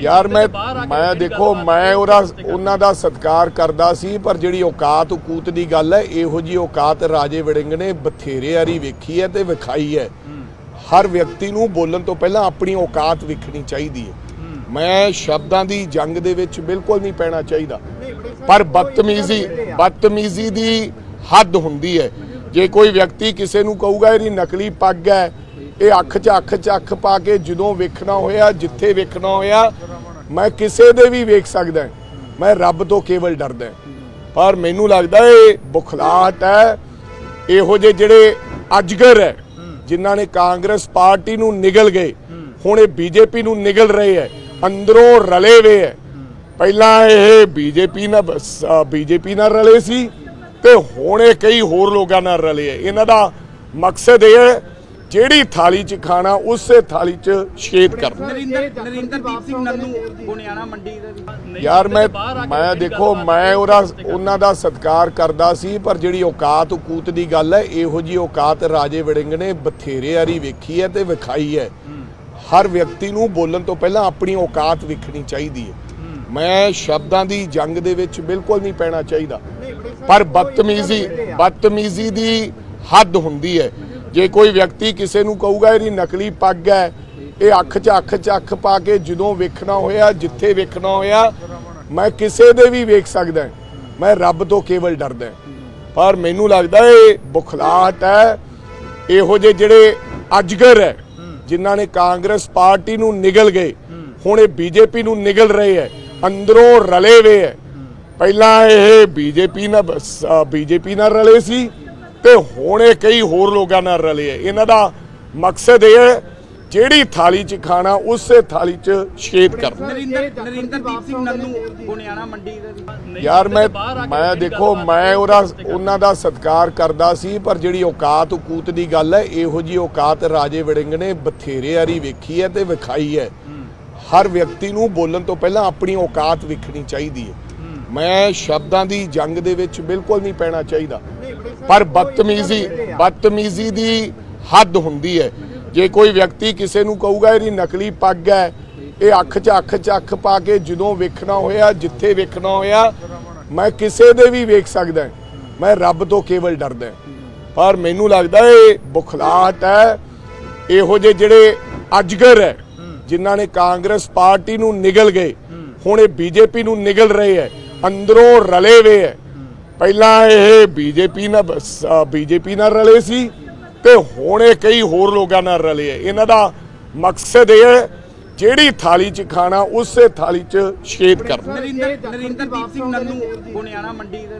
ਯਾਰ ਮੈਂ ਮੈਂ ਦੇਖੋ ਮੈਂ ਉਹਦਾ ਉਹਨਾਂ ਦਾ ਸਤਿਕਾਰ ਕਰਦਾ ਸੀ ਪਰ ਜਿਹੜੀ ਔਕਾਤ ਉਕੂਤ ਦੀ ਗੱਲ ਹੈ ਇਹੋ ਜੀ ਔਕਾਤ ਰਾਜੇ ਵੜਿੰਗ ਨੇ ਬਥੇਰੇ ਵਾਰੀ ਵੇਖੀ ਹੈ ਤੇ ਵਿਖਾਈ ਹੈ। ਹਰ ਵਿਅਕਤੀ ਨੂੰ ਬੋਲਣ ਤੋਂ ਪਹਿਲਾਂ ਆਪਣੀ ਔਕਾਤ ਵਿਖਣੀ ਚਾਹੀਦੀ ਹੈ। ਮੈਂ ਸ਼ਬਦਾਂ ਦੀ ਜੰਗ ਦੇ ਵਿੱਚ ਬਿਲਕੁਲ ਨਹੀਂ ਪੈਣਾ ਚਾਹੀਦਾ। ਪਰ ਬਦਤਮੀਜ਼ੀ ਬਦਤਮੀਜ਼ੀ ਦੀ ਹੱਦ ਹੁੰਦੀ ਹੈ। ਜੇ ਕੋਈ ਵਿਅਕਤੀ ਕਿਸੇ ਨੂੰ ਕਹੂਗਾ ਇਹਦੀ ਨਕਲੀ ਪੱਗ ਹੈ ਇਹ ਅੱਖ 'ਚ ਅੱਖ 'ਚ ਅੱਖ ਪਾ ਕੇ ਜਦੋਂ ਵੇਖਣਾ ਹੋਇਆ, ਜਿੱਥੇ ਵੇਖਣਾ ਹੋਇਆ, ਮੈਂ ਕਿਸੇ ਦੇ ਵੀ ਵੇਖ ਸਕਦਾ ਮੈਂ ਰੱਬ ਤੋਂ ਕੇਵਲ ਡਰਦਾ ਪਰ ਮੈਨੂੰ ਲੱਗਦਾ ਇਹ ਬੁਖਲਾਹਟ ਹੈ। ਇਹੋ ਜਿਹੇ ਜਿਹੜੇ ਅਜਗਰ ਹੈ, ਜਿਨ੍ਹਾਂ ਨੇ ਕਾਂਗਰਸ ਪਾਰਟੀ ਨੂੰ ਨਿਗਲ ਗਏ। ਹੁਣ ਇਹ ਬੀਜੇਪੀ ਨੂੰ ਨਿਗਲ ਰਹੇ ਹੈ। ਅੰਦਰੋਂ ਰਲੇ ਵੇ ਹੈ। ਪਹਿਲਾਂ ਇਹ ਬੀਜੇਪੀ ਨਾਲ ਬੀਜੇਪੀ ਨਾਲ ਰਲੇ ਸੀ ਤੇ ਹੁਣ ਇਹ ਕਈ ਹੋਰ ਲੋਕਾਂ ਨਾਲ ਰਲੇ ਹੈ। ਇਹਨਾਂ ਦਾ ਮਕਸਦ ਇਹ ਹੈ ਜਿਹੜੀ ਥਾਲੀ 'ਚ ਖਾਣਾ ਉਸੇ ਥਾਲੀ 'ਚ ਛੇਦ ਕਰਨਾ। ਨਰਿੰਦਰ ਨਰਿੰਦਰਦੀਪ ਸਿੰਘ ਨੰਨੂ ਗੋਨਿਆਣਾ ਮੰਡੀ ਦਾ ਵੀ ਯਾਰ ਮੈਂ ਮੈਂ ਦੇਖੋ ਮੈਂ ਉਹਦਾ ਉਹਨਾਂ ਦਾ ਸਤਿਕਾਰ ਕਰਦਾ ਸੀ ਪਰ ਜਿਹੜੀ ਔਕਾਤ ਉਕੂਤ ਦੀ ਗੱਲ ਹੈ ਇਹੋ ਜੀ ਔਕਾਤ ਰਾਜੇ ਵੜਿੰਗ ਨੇ ਬਥੇਰੇ ਵਾਰੀ ਵੇਖੀ ਹੈ ਤੇ ਵਿਖਾਈ ਹੈ। ਹਰ ਵਿਅਕਤੀ ਨੂੰ ਬੋਲਣ ਤੋਂ ਪਹਿਲਾਂ ਆਪਣੀ ਔਕਾਤ ਵਿਖਣੀ ਚਾਹੀਦੀ ਹੈ। ਮੈਂ ਸ਼ਬਦਾਂ ਦੀ ਜੰਗ ਦੇ ਵਿੱਚ ਬਿਲਕੁਲ ਨਹੀਂ ਪੈਣਾ ਚਾਹੀਦਾ। ਪਰ ਬਦਤਮੀਜ਼ੀ ਬਦਤਮੀਜ਼ੀ ਦੀ ਹੱਦ ਹੁੰਦੀ ਹੈ। ਜੇ ਕੋਈ ਵਿਅਕਤੀ ਕਿਸੇ ਨੂੰ ਕਹੂਗਾ ਇਹਦੀ ਨਕਲੀ ਪੱਗ ਹੈ, ਇਹ ਅੱਖ 'ਚ ਅੱਖ 'ਚ ਅੱਖ ਪਾ ਕੇ ਜਦੋਂ ਵੇਖਣਾ ਹੋਇਆ, ਜਿੱਥੇ ਵੇਖਣਾ ਹੋਇਆ, ਮੈਂ ਕਿਸੇ ਦੇ ਵੀ ਵੇਖ ਸਕਦਾ ਮੈਂ ਰੱਬ ਤੋਂ ਕੇਵਲ ਡਰਦਾ ਪਰ ਮੈਨੂੰ ਲੱਗਦਾ ਇਹ ਬੁਖਲਾਹਟ ਹੈ। ਇਹੋ ਜਿਹੇ ਜਿਹੜੇ ਅਜਗਰ ਹੈ, ਜਿਨ੍ਹਾਂ ਨੇ ਕਾਂਗਰਸ ਪਾਰਟੀ ਨੂੰ ਨਿਗਲ ਗਏ, ਹੁਣ ਇਹ ਬੀਜੇਪੀ ਨੂੰ ਨਿਗਲ ਰਹੇ ਹੈ, ਅੰਦਰੋਂ ਰਲੇ ਵੇ ਹੈ। ਪਹਿਲਾਂ ਇਹ ਬੀਜੇਪੀ ਨਾਲ ਬੀਜੇਪੀ ਨਾਲ ਰਲੇ ਸੀ ਤੇ ਹੁਣ ਇਹ ਕਈ ਹੋਰ ਲੋਕਾਂ ਨਾਲ ਰਲੇ ਇਹਨਾਂ ਦਾ ਮਕਸਦ ਇਹ ਹੈ ਜਿਹੜੀ ਥਾਲੀ 'ਚ ਖਾਣਾ ਉਸੇ ਥਾਲੀ 'ਚ ਛੇਦ ਕਰਨਾ। ਨਰਿੰਦਰ ਨਰਿੰਦਰਦੀਪ ਸਿੰਘ ਨੰਨੂ ਗੋਨਿਆਣਾ ਮੰਡੀ ਦਾ ਯਾਰ ਮੈਂ ਮੈਂ ਦੇਖੋ ਮੈਂ ਉਹਦਾ ਉਹਨਾਂ ਦਾ ਸਤਿਕਾਰ ਕਰਦਾ ਸੀ ਪਰ ਜਿਹੜੀ ਔਕਾਤ ਉਕੂਤ ਦੀ ਗੱਲ ਹੈ ਇਹੋ ਜੀ ਔਕਾਤ ਰਾਜੇ ਵੜਿੰਗ ਨੇ ਬਥੇਰੇ ਵਾਰੀ ਵੇਖੀ ਹੈ ਤੇ ਵਿਖਾਈ ਹੈ। ਹਰ ਵਿਅਕਤੀ ਨੂੰ ਬੋਲਣ ਤੋਂ ਪਹਿਲਾਂ ਆਪਣੀ ਔਕਾਤ ਵਿਖਣੀ ਚਾਹੀਦੀ ਹੈ। ਮੈਂ ਸ਼ਬਦਾਂ ਦੀ ਜੰਗ ਦੇ ਵਿੱਚ ਬਿਲਕੁਲ ਨਹੀਂ ਪੈਣਾ ਚਾਹੀਦਾ। ਪਰ ਬਦਤਮੀਜ਼ੀ ਬਦਤਮੀਜ਼ੀ ਦੀ ਹੱਦ ਹੁੰਦੀ ਹੈ। ਜੇ ਕੋਈ ਵਿਅਕਤੀ ਕਿਸੇ ਨੂੰ ਕਹੂਗਾ, ਇਹਦੀ ਨਕਲੀ ਪੱਗ ਹੈ, ਇਹ ਅੱਖ 'ਚ ਅੱਖ 'ਚ ਅੱਖ ਪਾ ਕੇ ਜਦੋਂ ਵੇਖਣਾ ਹੋਇਆ, ਜਿੱਥੇ ਵੇਖਣਾ ਹੋਇਆ, ਮੈਂ ਕਿਸੇ ਦੇ ਵੀ ਵੇਖ ਸਕਦਾ ਮੈਂ ਰੱਬ ਤੋਂ ਕੇਵਲ ਡਰਦਾ ਪਰ ਮੈਨੂੰ ਲੱਗਦਾ ਇਹ ਬੁਖਲਾਹਟ ਹੈ। ਇਹੋ ਜਿਹੇ ਜਿਹੜੇ ਅਜਗਰ ਹੈ, ਜਿਨ੍ਹਾਂ ਨੇ ਕਾਂਗਰਸ ਪਾਰਟੀ ਨੂੰ ਨਿਗਲ ਗਏ, ਹੁਣ ਇਹ ਬੀਜੇਪੀ ਨੂੰ ਨਿਗਲ ਰਹੇ ਹੈ। ਅੰਦਰੋਂ ਰਲੇ ਵੇ ਹੈ ਪਹਿਲਾਂ ਇਹ ਬੀਜੇਪੀ ਨਾਲ ਬੀਜੇਪੀ ਨਾਲ ਰਲੇ ਸੀ ਤੇ ਹੁਣ ਇਹ ਕਈ ਹੋਰ ਲੋਕਾਂ ਨਾਲ ਰਲੇ ਹੈ ਇਹਨਾਂ ਦਾ ਮਕਸਦ ਇਹ ਹੈ ਜਿਹੜੀ ਥਾਲੀ 'ਚ ਖਾਣਾ, ਉਸੇ ਥਾਲੀ 'ਚ ਛੇਦ ਕਰਨਾ। ਨਰਿੰਦਰ ਨਰਿੰਦਰਦੀਪ ਸਿੰਘ ਨੰਨੂ ਗੋਨਿਆਣਾ ਮੰਡੀ ਦਾ